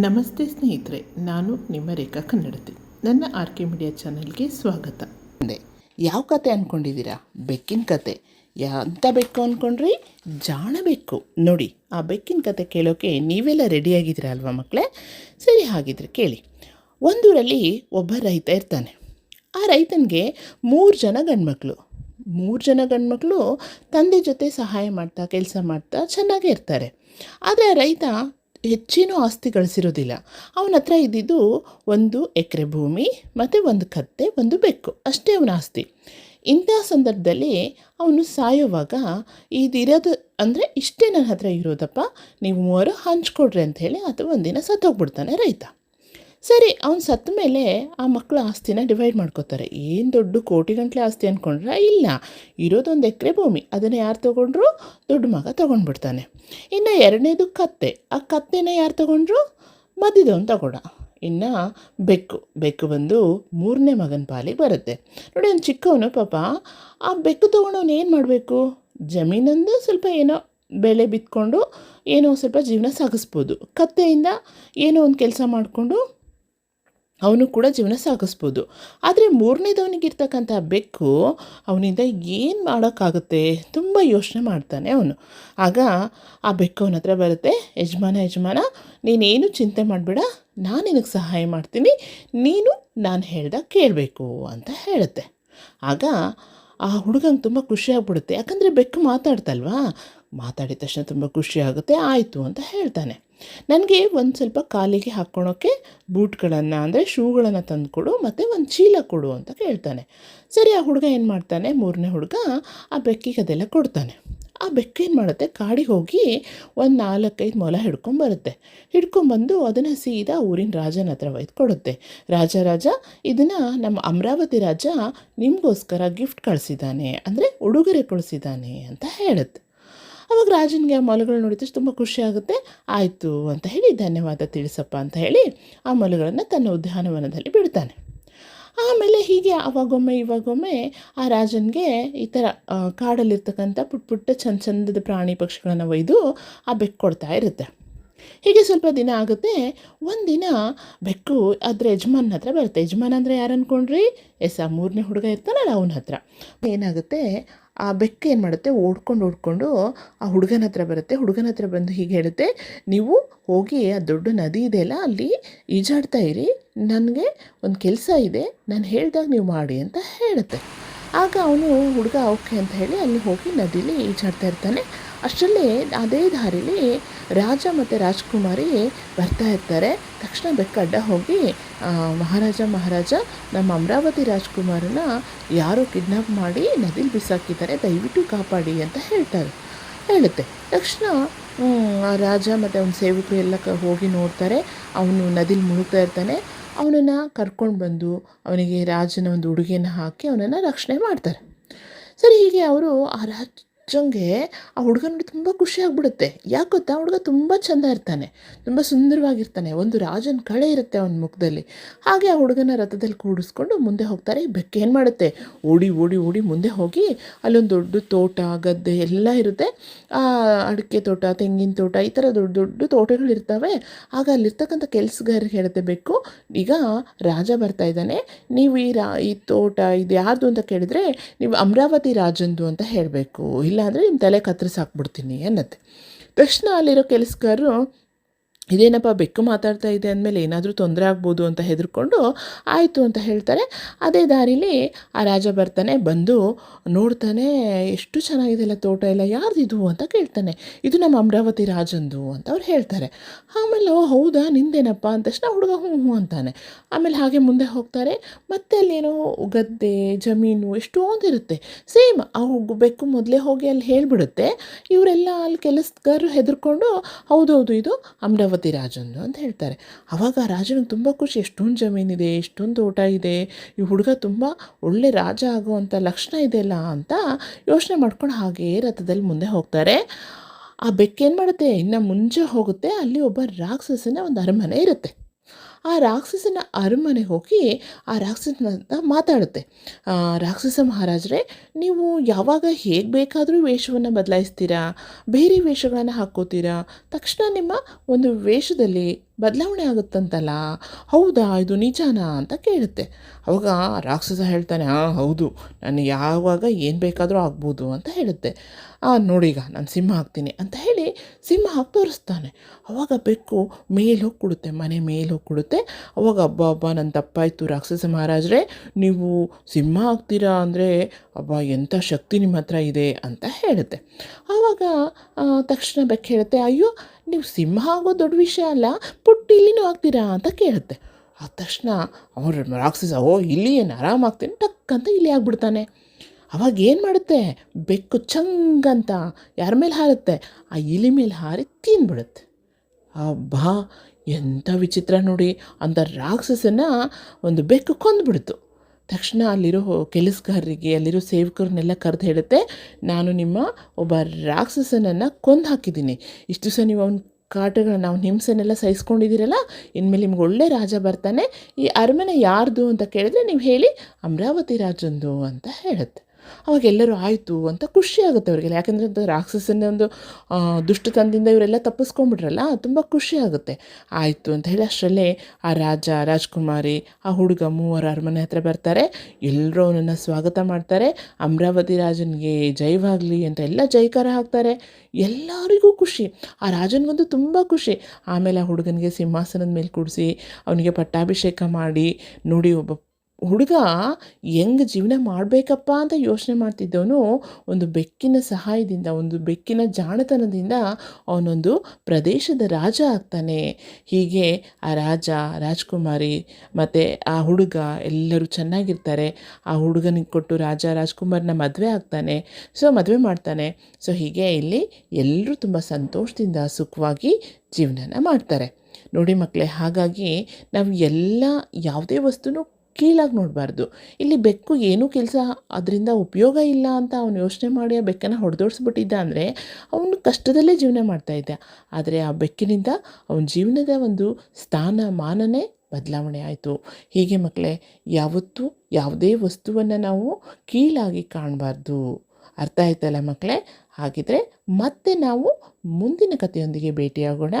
ನಮಸ್ತೆ ಸ್ನೇಹಿತರೆ, ನಾನು ನಿಮ್ಮ ರೇಖಾ ಕನ್ನಡತಿ. ನನ್ನ ಆರ್ ಕೆ ಮೀಡಿಯಾ ಚಾನಲ್ಗೆ ಸ್ವಾಗತ. ಯಾವ ಕತೆ ಅಂದ್ಕೊಂಡಿದ್ದೀರಾ ಬೆಕ್ಕಿನ ಕತೆ. ಎಂಥ ಬೆಕ್ಕು ಅಂದ್ಕೊಂಡ್ರಿ ಜಾಣ ಬೆಕ್ಕು. ನೋಡಿ, ಆ ಬೆಕ್ಕಿನ ಕತೆ ಕೇಳೋಕೆ ನೀವೆಲ್ಲ ರೆಡಿಯಾಗಿದ್ದೀರಾ ಅಲ್ವಾ ಮಕ್ಕಳೇ ಸರಿ, ಹಾಗಿದ್ರೆ ಕೇಳಿ. ಒಂದೂರಲ್ಲಿ ಒಬ್ಬ ರೈತ ಇರ್ತಾನೆ. ಆ ರೈತನಿಗೆ ಮೂರು ಜನ ಗಂಡ್ಮಕ್ಳು. ಮೂರು ಜನ ಗಂಡ್ಮಕ್ಳು ತಂದೆ ಜೊತೆ ಸಹಾಯ ಮಾಡ್ತಾ, ಕೆಲಸ ಮಾಡ್ತಾ ಚೆನ್ನಾಗೇ ಇರ್ತಾರೆ. ಆದರೆ ರೈತ ಹೆಚ್ಚಿನ ಆಸ್ತಿ ಗಳಿಸಿರೋದಿಲ್ಲ ಅವನ ಹತ್ರ ಇದ್ದಿದ್ದು ಒಂದು ಎಕರೆ ಭೂಮಿ, ಮತ್ತು ಒಂದು ಕತ್ತೆ, ಒಂದು ಬೆಕ್ಕು. ಅಷ್ಟೇ ಅವನ ಆಸ್ತಿ. ಇಂಥ ಸಂದರ್ಭದಲ್ಲಿ ಅವನು ಸಾಯುವಾಗ ಇದಿರೋದು ಅಂದರೆ ಇಷ್ಟೇ ನನ್ನ ಹತ್ರ ಇರೋದಪ್ಪ. ನೀವು ಮೂವರು ಹಂಚ್ಕೊಡ್ರಿ ಅಂತ ಹೇಳಿ ಅಥವಾ ಒಂದಿನ ಸತ್ತೋಗ್ಬಿಡ್ತಾನೆ ರೈತ. ಸರಿ, ಅವ್ನು ಸತ್ತ ಮೇಲೆ ಆ ಮಕ್ಕಳ ಆಸ್ತಿನ ಡಿವೈಡ್ ಮಾಡ್ಕೋತಾರೆ. ಏನು ದೊಡ್ಡ ಕೋಟಿಗಂಟ್ಲೆ ಆಸ್ತಿ ಅಂದ್ಕೊಂಡ್ರೆ ಇಲ್ಲ. ಇರೋದೊಂದು ಎಕರೆ ಭೂಮಿ. ಅದನ್ನು ಯಾರು ತೊಗೊಂಡ್ರು? ದೊಡ್ಡ ಮಗ ತೊಗೊಂಡ್ಬಿಡ್ತಾನೆ. ಇನ್ನು ಎರಡನೇದು ಕತ್ತೆ. ಆ ಕತ್ತೆನ ಯಾರು ತೊಗೊಂಡ್ರು? ಮಧ್ಯದವನು ತಗೊಡ ಇನ್ನು ಬೆಕ್ಕು. ಬೆಕ್ಕು ಬಂದು ಮೂರನೇ ಮಗನ ಪಾಲಿಗೆ ಬರುತ್ತೆ. ನೋಡಿ, ಒಂದು ಚಿಕ್ಕವನು ಪಾಪ, ಆ ಬೆಕ್ಕು ತೊಗೊಂಡವನು ಏನು ಮಾಡಬೇಕು? ಜಮೀನಂದು ಸ್ವಲ್ಪ ಏನೋ ಬೆಳೆ ಬಿತ್ಕೊಂಡು, ಏನೋ ಸ್ವಲ್ಪ ಜೀವನ ಸಾಗಿಸ್ಬೋದು. ಕತ್ತೆಯಿಂದ ಏನೋ ಒಂದು ಕೆಲಸ ಮಾಡಿಕೊಂಡು ಅವನು ಕೂಡ ಜೀವನ ಸಾಗಿಸ್ಬೋದು. ಆದರೆ ಮೂರನೇದವನಿಗಿರ್ತಕ್ಕಂಥ ಬೆಕ್ಕು ಅವನಿಂದ ಏನು ಮಾಡೋಕ್ಕಾಗುತ್ತೆ? ತುಂಬ ಯೋಚನೆ ಮಾಡ್ತಾನೆ ಅವನು. ಆಗ ಆ ಬೆಕ್ಕು ಅವನ ಹತ್ರ ಬರುತ್ತೆ, ಯಜಮಾನ ಯಜಮಾನ, ನೀನೇನು ಚಿಂತೆ ಮಾಡಬೇಡ. ನಾನು ನಿನಗೆ ಸಹಾಯ ಮಾಡ್ತೀನಿ. ನೀನು ನಾನು ಹೇಳ್ದಾಗ ಕೇಳಬೇಕು, ಅಂತ ಹೇಳುತ್ತೆ. ಆಗ ಆ ಹುಡುಗಂಗೆ ತುಂಬ ಖುಷಿಯಾಗ್ಬಿಡುತ್ತೆ ಯಾಕಂದರೆ ಬೆಕ್ಕು ಮಾತಾಡ್ತಲ್ವಾ? ಮಾತಾಡಿದ ತಕ್ಷಣ ತುಂಬ ಖುಷಿ ಆಗುತ್ತೆ. ಆಯಿತು, ಅಂತ ಹೇಳ್ತಾನೆ. ನನಗೆ ಒಂದು ಸ್ವಲ್ಪ ಕಾಲಿಗೆ ಹಾಕ್ಕೊಳೋಕ್ಕೆ ಬೂಟ್ಗಳನ್ನು, ಅಂದರೆ ಶೂಗಳನ್ನು ತಂದುಕೊಡು, ಮತ್ತು ಒಂದು ಚೀಲ ಕೊಡು ಅಂತ ಕೇಳ್ತಾನೆ. ಸರಿ, ಆ ಹುಡುಗ ಏನು ಮಾಡ್ತಾನೆ? ಮೂರನೇ ಹುಡುಗ ಆ ಬೆಕ್ಕಿಗೆ ಅದೆಲ್ಲ ಕೊಡ್ತಾನೆ. ಆ ಬೆಕ್ಕು ಏನು ಮಾಡುತ್ತೆ? ಕಾಡಿಗೆ ಹೋಗಿ ಒಂದು ನಾಲ್ಕೈದು ಮೊಲ ಹಿಡ್ಕೊಂಬರುತ್ತೆ ಹಿಡ್ಕೊಂಬಂದು ಅದನ್ನು ಸೀದಾ ಊರಿನ ರಾಜನ ಹತ್ರ ಒಯ್ದು ಕೊಡುತ್ತೆ. ರಾಜ ರಾಜ, ಇದನ್ನು ನಮ್ಮ ಅಮರಾವತಿ ರಾಜ ನಿಮಗೋಸ್ಕರ ಗಿಫ್ಟ್ ಕಳಿಸಿದ್ದಾನೆ, ಅಂದರೆ ಉಡುಗೊರೆ ಕಳಿಸಿದ್ದಾನೆ ಅಂತ ಹೇಳುತ್ತೆ. ಅವಾಗ ರಾಜನಿಗೆ ಆ ಮೊಲಗಳು ನೋಡಿದ ತುಂಬ ಖುಷಿ ಆಗುತ್ತೆ. ಆಯಿತು ಅಂತ ಹೇಳಿ, ಧನ್ಯವಾದ ತಿಳಿಸಪ್ಪ ಅಂತ ಹೇಳಿ ಆ ಮೊಲಗಳನ್ನು ತನ್ನ ಉದ್ಯಾನವನದಲ್ಲಿ ಬಿಡ್ತಾನೆ. ಆಮೇಲೆ ಹೀಗೆ ಅವಾಗೊಮ್ಮೆ ಇವಾಗೊಮ್ಮೆ ಆ ರಾಜನಿಗೆ ಈ ಥರ ಕಾಡಲ್ಲಿರ್ತಕ್ಕಂಥ ಪುಟ್ಟ ಪುಟ್ಟ ಚಂದ ಚಂದದ ಪ್ರಾಣಿ ಪಕ್ಷಿಗಳನ್ನು ಒಯ್ದು ಆ ಬೆಕ್ಕು ಕೊಡ್ತಾ ಇರುತ್ತೆ. ಹೀಗೆ ಸ್ವಲ್ಪ ದಿನ ಆಗುತ್ತೆ. ಒಂದಿನ ಬೆಕ್ಕು ಅದರ ಯಜಮಾನ್ ಹತ್ರ ಬರುತ್ತೆ. ಯಜಮಾನ್ ಅಂದರೆ ಯಾರು ಅಂದ್ಕೊಂಡ್ರಿ ಎಸ್, ಆ ಮೂರನೇ ಹುಡುಗ ಇರ್ತಾನಲ್ಲ ಅವನ ಹತ್ರ. ಏನಾಗುತ್ತೆ? ಆ ಬೆಕ್ಕು ಏನು ಮಾಡುತ್ತೆ? ಓಡ್ಕೊಂಡು ಓಡ್ಕೊಂಡು ಆ ಹುಡುಗನ ಹತ್ರ ಬರುತ್ತೆ. ಹುಡುಗನ ಹತ್ರ ಬಂದು ಹೀಗೆ ಹೇಳುತ್ತೆ, ನೀವು ಹೋಗಿ ಆ ದೊಡ್ಡ ನದಿ ಇದೆಯಲ್ಲ ಅಲ್ಲಿ ಈಜಾಡ್ತಾ ಇರಿ. ನನಗೆ ಒಂದು ಕೆಲಸ ಇದೆ. ನಾನು ಹೇಳಿದಾಗ ನೀವು ಮಾಡಿ ಅಂತ ಹೇಳುತ್ತೆ. ಆಗ ಅವನು ಹುಡುಗ ಓಕೆ ಅಂತ ಹೇಳಿ ಅಲ್ಲಿ ಹೋಗಿ ನದಿಲಿ ಈಜಾಡ್ತಾ ಇರ್ತಾನೆ. ಅಷ್ಟರಲ್ಲೇ ಅದೇ ದಾರಿಲಿ ರಾಜ ಮತ್ತು ರಾಜ್ಕುಮಾರಿ ಬರ್ತಾ ಇರ್ತಾರೆ. ತಕ್ಷಣ ಬೆಕ್ಕಡ್ಡ ಹೋಗಿ ಮಹಾರಾಜ ಮಹಾರಾಜ, ನಮ್ಮ ಅಮರಾವತಿ ರಾಜ್ಕುಮಾರನ ಯಾರೋ ಕಿಡ್ನಾಪ್ ಮಾಡಿ ನದಿಲಿ ಬಿಸಾಕಿದ್ದಾರೆ, ದಯವಿಟ್ಟು ಕಾಪಾಡಿ ಅಂತ ಹೇಳ್ತಾರೆ. ಹೇಳುತ್ತೆ. ತಕ್ಷಣ ರಾಜ ಮತ್ತು ಅವನ ಸೇವಕರು ಎಲ್ಲ ಹೋಗಿ ನೋಡ್ತಾರೆ. ಅವನು ನದಿಲಿ ಮುಳುಗ್ತಾ ಇರ್ತಾನೆ. ಅವನನ್ನು ಕರ್ಕೊಂಡು ಬಂದು ಅವನಿಗೆ ರಾಜನ ಒಂದು ಉಡುಗೆಯನ್ನು ಹಾಕಿ ಅವನನ್ನು ರಕ್ಷಣೆ ಮಾಡ್ತಾರೆ. ಸರಿ, ಹೀಗೆ ಅವರು ಆ ರಾಜಂಗೆ ಆ ಹುಡುಗನಿಗೆ ತುಂಬ ಖುಷಿ ಆಗ್ಬಿಡುತ್ತೆ. ಯಾಕೆ ಗೊತ್ತಾ? ಹುಡುಗ ತುಂಬ ಚೆಂದ ಇರ್ತಾನೆ. ತುಂಬ ಸುಂದರವಾಗಿರ್ತಾನೆ. ಒಂದು ರಾಜನ ಕಳೆ ಇರುತ್ತೆ ಅವನ ಮುಖದಲ್ಲಿ. ಹಾಗೆ ಆ ಹುಡುಗನ ರಥದಲ್ಲಿ ಕೂಡಿಸ್ಕೊಂಡು ಮುಂದೆ ಹೋಗ್ತಾರೆ. ಈ ಬೆಕ್ಕು ಏನು ಮಾಡುತ್ತೆ? ಓಡಿ ಓಡಿ ಓಡಿ ಮುಂದೆ ಹೋಗಿ ಅಲ್ಲೊಂದು ದೊಡ್ಡ ತೋಟ, ಗದ್ದೆ ಎಲ್ಲ ಇರುತ್ತೆ. ಆ ಅಡಿಕೆ ತೋಟ, ತೆಂಗಿನ ತೋಟ ಈ ಥರ ದೊಡ್ಡ ದೊಡ್ಡ ತೋಟಗಳಿರ್ತವೆ ಆಗ ಅಲ್ಲಿರ್ತಕ್ಕಂಥ ಕೆಲಸಗಾರರಿಗೆ ಹೇಳುತ್ತೆ, ಬೆಕ್ಕು, ಈಗ ರಾಜ ಬರ್ತಾ ಇದ್ದಾನೆ. ನೀವು ಈ ರಾ, ಈ ತೋಟ ಇದು ಯಾರ್ದು ಅಂತ ಕೇಳಿದರೆ, ನೀವು ಅಮರಾವತಿ ರಾಜಂದು ಅಂತ ಹೇಳಬೇಕು. ಇಲ್ಲಾಂದರೆ ನಿಮ್ಮ ತಲೆ ಕತ್ತರಿಸಾಕ್ಬಿಡ್ತೀನಿ ಅನ್ನತ್ತೆ. ತಕ್ಷಣ ಅಲ್ಲಿರೋ ಕೆಲಸಗಾರರು ಇದೇನಪ್ಪ ಬೆಕ್ಕು ಮಾತಾಡ್ತಾ ಇದೆ ಅಂದಮೇಲೆ ಏನಾದರೂ ತೊಂದರೆ ಆಗ್ಬೋದು ಅಂತ ಹೆದರ್ಕೊಂಡು ಆಯಿತು ಅಂತ ಹೇಳ್ತಾರೆ. ಅದೇ ದಾರಿಲಿ ಆ ರಾಜ ಬರ್ತಾನೆ, ಬಂದು ನೋಡ್ತಾನೆ, ಎಷ್ಟು ಚೆನ್ನಾಗಿದೆಲ್ಲ ತೋಟ ಎಲ್ಲ, ಯಾರ್ದಿದು? ಅಂತ ಕೇಳ್ತಾನೆ. ಇದು ನಮ್ಮ ಅಮರಾವತಿ ರಾಜಂದು, ಅಂತ ಅವ್ರು ಹೇಳ್ತಾರೆ. ಆಮೇಲೆ ಹೌದಾ, ನಿಂದೇನಪ್ಪ? ಅಂದ ತಕ್ಷಣ ಹುಡುಗ ಹ್ಞೂ ಹ್ಞೂ ಅಂತಾನೆ. ಆಮೇಲೆ ಹಾಗೆ ಮುಂದೆ ಹೋಗ್ತಾರೆ. ಮತ್ತೆ ಅಲ್ಲೇನೋ ಗದ್ದೆ, ಜಮೀನು ಎಷ್ಟೊಂದಿರುತ್ತೆ ಸೇಮ್ ಅವು ಬೆಕ್ಕು ಮೊದಲೇ ಹೋಗಿ ಅಲ್ಲಿ ಹೇಳಿಬಿಡುತ್ತೆ. ಇವರೆಲ್ಲ ಅಲ್ಲಿ ಕೆಲಸಗಾರರು ಹೆದರ್ಕೊಂಡು, ಹೌದೌದು, ಇದು ಅಮರಾವತಿ ರಾಜಂದು ಅಂತ ಹೇಳ್ತಾರೆ. ಆವಾಗ ರಾಜನಿಗೆ ತುಂಬ ಖುಷಿ, ಎಷ್ಟೊಂದು ಜಮೀನಿದೆ, ಎಷ್ಟೊಂದು ಊಟ ಇದೆ, ಈ ಹುಡುಗ ತುಂಬ ಒಳ್ಳೆ ರಾಜ ಆಗುವಂಥ ಲಕ್ಷಣ ಇದೆಯಲ್ಲ ಅಂತ ಯೋಚನೆ ಮಾಡ್ಕೊಂಡು ಹಾಗೇ ರಥದಲ್ಲಿ ಮುಂದೆ ಹೋಗ್ತಾರೆ. ಆ ಬೆಕ್ಕೇನು ಮಾಡುತ್ತೆ? ಇನ್ನು ಮುಂಚೆ ಹೋಗುತ್ತೆ, ಅಲ್ಲಿ ಒಬ್ಬ ರಾಕ್ಷಸನ ಒಂದು ಅರಮನೆ ಇರುತ್ತೆ. ಆ ರಾಕ್ಷಸನ ಅರಮನೆ ಹೋಗಿ ಆ ರಾಕ್ಷಸನ ಮಾತಾಡುತ್ತೆ. ರಾಕ್ಷಸ ಮಹಾರಾಜರೇ, ನೀವು ಯಾವಾಗ ಹೇಗೆ ಬೇಕಾದರೂ ವೇಷವನ್ನು ಬದಲಾಯಿಸ್ತೀರಾ? ಬೇರೆ ವೇಷಗಳನ್ನು ಹಾಕ್ಕೋತೀರಾ? ತಕ್ಷಣ ನಿಮ್ಮ ಒಂದು ವೇಷದಲ್ಲಿ ಬದಲಾವಣೆ ಆಗುತ್ತಂತಲ್ಲ? ಹೌದಾ? ಇದು ನಿಜಾನಾ ಅಂತ ಕೇಳುತ್ತೆ. ಅವಾಗ ರಾಕ್ಷಸ ಹೇಳ್ತಾನೆ ಹಾಂ ಹೌದು, ನಾನು ಯಾವಾಗ ಏನು ಬೇಕಾದರೂ ಆಗ್ಬೋದು ಅಂತ ಹೇಳುತ್ತೆ. ಆ ನೋಡೀಗ ನಾನು ಸಿಂಹ ಆಗ್ತೀನಿ ಅಂತ ಹೇಳಿ ಸಿಂಹ ತೋರಿಸ್ತಾನೆ. ಅವಾಗ ಬೆಕ್ಕು ಮೇಲೆ ಹೋಗಿ ಕೊಡುತ್ತೆ ಮನೆ ಮೇಲೆ ಹೋಗಿ ಕೊಡುತ್ತೆ ಅವಾಗ ಹಬ್ಬ ಹಬ್ಬ ನನ್ನ ತಪ್ಪಾಯಿತು ರಾಕ್ಷಸ ಮಹಾರಾಜರೇ ನೀವು ಸಿಂಹ ಆಗ್ತೀರಾ ಅಂದರೆ ಅಬ್ಬಾ ಎಂಥ ಶಕ್ತಿ ನಿಮ್ಮ ಹತ್ರ ಇದೆ ಅಂತ ಹೇಳುತ್ತೆ. ಆವಾಗ ಆ, ತಕ್ಷಣ ಬೆಕ್ಕು ಹೇಳುತ್ತೆ ಅಯ್ಯೋ ನೀವು ಸಿಂಹ ಆಗೋ ದೊಡ್ಡ ವಿಷಯ ಅಲ್ಲ ಪುಟ್ಟ ಇಲ್ಲಿನೂ ಆಗ್ತೀರಾ? ಅಂತ ಕೇಳುತ್ತೆ. ಆದ ತಕ್ಷಣ ಅವ್ರ ರಾಕ್ಷಸ ಓ ಇಲ್ಲಿ ಏನು ಆರಾಮಾಗ್ತೀನಿ? ಟಕ್ ಅಂತ ಇಲ್ಲಿ ಆಗ್ಬಿಡ್ತಾನೆ. ಅವಾಗ ಏನು ಮಾಡುತ್ತೆ? ಬೆಕ್ಕು ಚಂಗಂತ ಯಾರ ಮೇಲೆ ಹಾರುತ್ತೆ? ಆ ಇಲಿ ಮೇಲೆ ಹಾರಿ ತಿಂದ್ಬಿಡುತ್ತೆ ಅಬ್ಬಾ ಎಂಥ ವಿಚಿತ್ರ ನೋಡಿ. ಅಂತ ರಾಕ್ಷಸನ ಒಂದು ಬೆಕ್ಕು ಕೊಂದ್ಬಿಡ್ತು ತಕ್ಷಣ ಅಲ್ಲಿರೋ ಕೆಲಸಗಾರರಿಗೆ, ಅಲ್ಲಿರೋ ಸೇವಕರನ್ನೆಲ್ಲ ಕರೆದು ಹೇಳುತ್ತೆ, ನಾನು ನಿಮ್ಮ ಒಬ್ಬ ರಾಕ್ಷಸನನ್ನು ಕೊಂದು ಹಾಕಿದ್ದೀನಿ. ಇಷ್ಟು ದಿವಸ ನೀವು ಅವ್ನ ಕಾಟಗಳನ್ನ, ಅವ್ನ ಹಿಂಸೆನೆಲ್ಲ ಸಹಿಸ್ಕೊಂಡಿದ್ದೀರಲ್ಲ, ಇನ್ಮೇಲೆ ನಿಮ್ಗೆ ಒಳ್ಳೆ ರಾಜ ಬರ್ತಾನೆ. ಈ ಅರಮನೆ ಯಾರ್ದು? ಅಂತ ಕೇಳಿದ್ರೆ, ನೀವು ಹೇಳಿ ಅಮರಾವತಿ ರಾಜಂದು ಅಂತ ಹೇಳುತ್ತೆ. ಅವಾಗ ಎಲ್ಲರೂ ಆಯಿತು ಅಂತ ಖುಷಿ ಆಗುತ್ತೆ ಅವರಿಗೆಲ್ಲ. ಯಾಕಂದರೆ ಅಂತ ರಾಕ್ಷಸನ ಒಂದು ದುಷ್ಟತನದಿಂದ ಇವರೆಲ್ಲ ತಪ್ಪಿಸ್ಕೊಂಡ್ಬಿಟ್ರಲ್ಲ, ತುಂಬ ಖುಷಿ ಆಗುತ್ತೆ. ಆಯಿತು ಅಂತ ಹೇಳಿ ಅಷ್ಟರಲ್ಲೇ ಆ ರಾಜ, ರಾಜ್ಕುಮಾರಿ, ಆ ಹುಡುಗ ಮೂವರು ಅರಮನೆ ಹತ್ರ ಬರ್ತಾರೆ. ಎಲ್ಲರೂ ಅವನನ್ನು ಸ್ವಾಗತ ಮಾಡ್ತಾರೆ. ಅಮರಾವತಿ ರಾಜನಿಗೆ ಜೈವಾಗಲಿ ಅಂತ ಎಲ್ಲ ಜೈಕಾರ ಹಾಕ್ತಾರೆ. ಎಲ್ಲರಿಗೂ ಖುಷಿ. ಆ ರಾಜನಿಗಂತೂ ತುಂಬ ಖುಷಿ. ಆಮೇಲೆ ಆ ಹುಡುಗನಿಗೆ ಸಿಂಹಾಸನದ ಮೇಲೆ ಕೂಡಿಸಿ ಅವನಿಗೆ ಪಟ್ಟಾಭಿಷೇಕ ಮಾಡಿ, ನೋಡಿ ಒಬ್ಬ ಹುಡುಗ ಹೆಂಗೆ ಜೀವನ ಮಾಡಬೇಕಪ್ಪ ಅಂತ ಯೋಚನೆ ಮಾಡ್ತಿದ್ದವನು ಒಂದು ಬೆಕ್ಕಿನ ಸಹಾಯದಿಂದ, ಒಂದು ಬೆಕ್ಕಿನ ಜಾಣತನದಿಂದ ಅವನೊಂದು ಪ್ರದೇಶದ ರಾಜ ಆಗ್ತಾನೆ. ಹೀಗೆ ಆ ರಾಜ, ರಾಜ್ಕುಮಾರಿ ಮತ್ತು ಆ ಹುಡುಗ ಎಲ್ಲರೂ ಚೆನ್ನಾಗಿರ್ತಾರೆ. ಆ ಹುಡುಗನಿಗೆ ಕೊಟ್ಟು ರಾಜ, ರಾಜ್ಕುಮಾರ್ನ ಮದುವೆ ಆಗ್ತಾನೆ. ಸೊ, ಮದುವೆ ಮಾಡ್ತಾನೆ. ಸೊ, ಹೀಗೆ ಇಲ್ಲಿ ಎಲ್ಲರೂ ತುಂಬ ಸಂತೋಷದಿಂದ ಸುಖವಾಗಿ ಜೀವನನ ಮಾಡ್ತಾರೆ. ನೋಡಿ ಮಕ್ಕಳೇ ಹಾಗಾಗಿ ನಾವು ಎಲ್ಲ ಯಾವುದೇ ವಸ್ತುನೂ ಕೀಳಾಗಿ ನೋಡಬಾರ್ದು. ಇಲ್ಲಿ ಬೆಕ್ಕು ಏನೂ ಕೆಲಸ ಅದರಿಂದ ಉಪಯೋಗ ಇಲ್ಲ ಅಂತ ಅವನು ಯೋಚನೆ ಮಾಡಿ ಆ ಬೆಕ್ಕನ್ನು ಹೊಡೆದೋಡಿಸ್ಬಿಟ್ಟಿದ್ದ ಅಂದರೆ ಅವನು ಕಷ್ಟದಲ್ಲೇ ಜೀವನ ಮಾಡ್ತಾ ಇದ್ದ. ಆದರೆ ಆ ಬೆಕ್ಕಿನಿಂದ ಅವನ ಜೀವನದ ಒಂದು ಸ್ಥಾನ, ಮಾನನೇ ಬದಲಾವಣೆ ಆಯಿತು. ಹೀಗೆ ಮಕ್ಕಳೇ ಯಾವತ್ತೂ ಯಾವುದೇ ವಸ್ತುವನ್ನು ನಾವು ಕೀಳಾಗಿ ಕಾಣಬಾರ್ದು. ಅರ್ಥ ಆಯ್ತಲ್ಲ ಮಕ್ಕಳೇ ಹಾಗಿದ್ರೆ ಮತ್ತೆ ನಾವು ಮುಂದಿನ ಕಥೆಯೊಂದಿಗೆ ಭೇಟಿಯಾಗೋಣ.